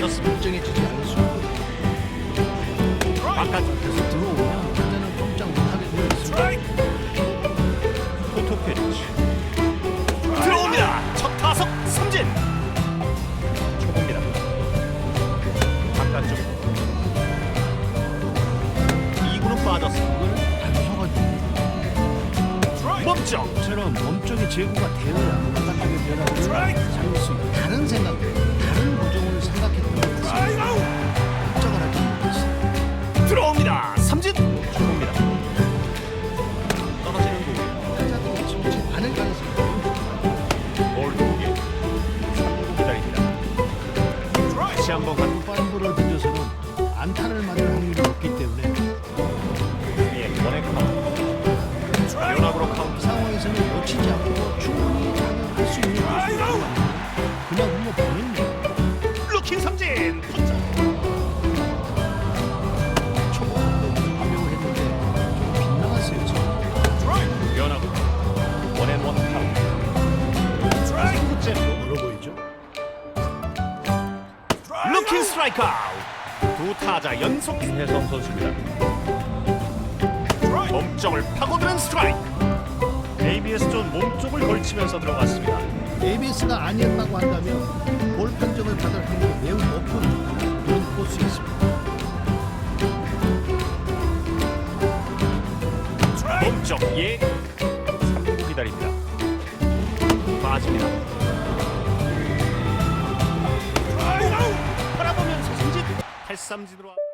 멀쩡해지지 않을 수 있고 바깥쪽에서 들어오면 그때는 꼼짝 못하게 되어 있습니다. 포토 피치. 들어옵니다. 첫 타석 삼진! 초보입니다. 바깥쪽. 2구는 빠졌습니다. 이걸 멈쩍 처럼 몸쪽에 제구가 되어야 바깥쪽의 변화를 다시 한번 간 파이브를 던져서는 안타를 맞 루킹 스트라이크 두 타자 연속 김혜성 선수입니다. 몸쪽을 파고드는 스트라이크 ABS 존 몸쪽을 걸치면서 들어갔습니다. ABS가 아니었다고 한다면 볼 판정을 받을 확률이 매우 높은 그런 코스였습니다. 몸쪽 예. 3구 기다립니다. 빠집니다 바라보